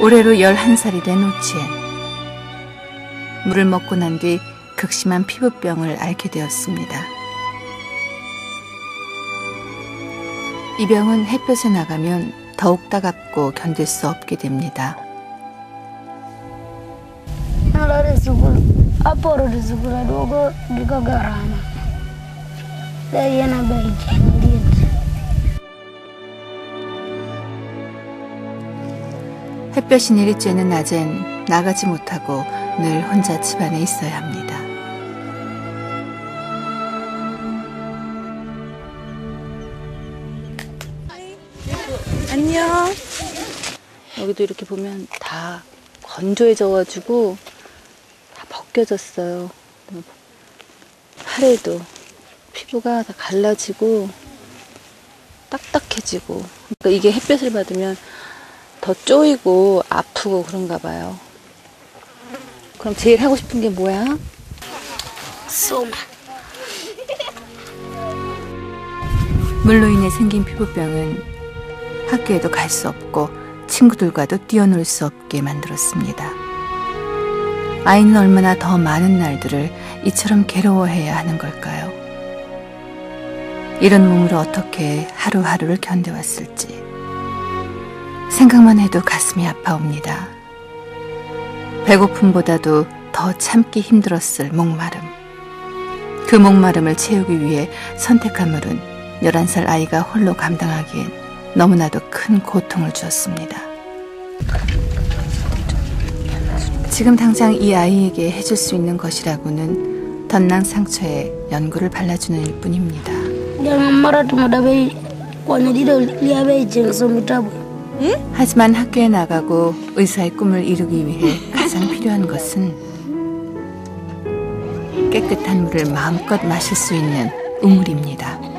올해로 11살이 된 오치엔. 물을 먹고 난 뒤 극심한 피부병을 앓게 되었습니다. 이 병은 햇볕에 나가면 더욱 따갑고 견딜 수 없게 됩니다. 햇볕이 내리쬐는 낮엔 나가지 못하고 늘 혼자 집안에 있어야 합니다. 안녕. 여기도 이렇게 보면 다 건조해져가지고 다 벗겨졌어요. 팔에도 피부가 다 갈라지고 딱딱해지고. 그러니까 이게 햇볕을 받으면 더 쪼이고 아프고 그런가 봐요. 그럼 제일 하고 싶은 게 뭐야? Soma. 물로 인해 생긴 피부병은 학교에도 갈 수 없고 친구들과도 뛰어놀 수 없게 만들었습니다. 아이는 얼마나 더 많은 날들을 이처럼 괴로워해야 하는 걸까요? 이런 몸으로 어떻게 하루하루를 견뎌왔을지 생각만 해도 가슴이 아파옵니다. 배고픔보다도 더 참기 힘들었을 목마름. 그 목마름을 채우기 위해 선택한 물은 11살 아이가 홀로 감당하기엔 너무나도 큰 고통을 주었습니다. 지금 당장 이 아이에게 해줄 수 있는 것이라고는 덧난 상처에 연고를 발라주는 일 뿐입니다. 하지만 학교에 나가고 의사의 꿈을 이루기 위해 가장 필요한 것은 깨끗한 물을 마음껏 마실 수 있는 우물입니다.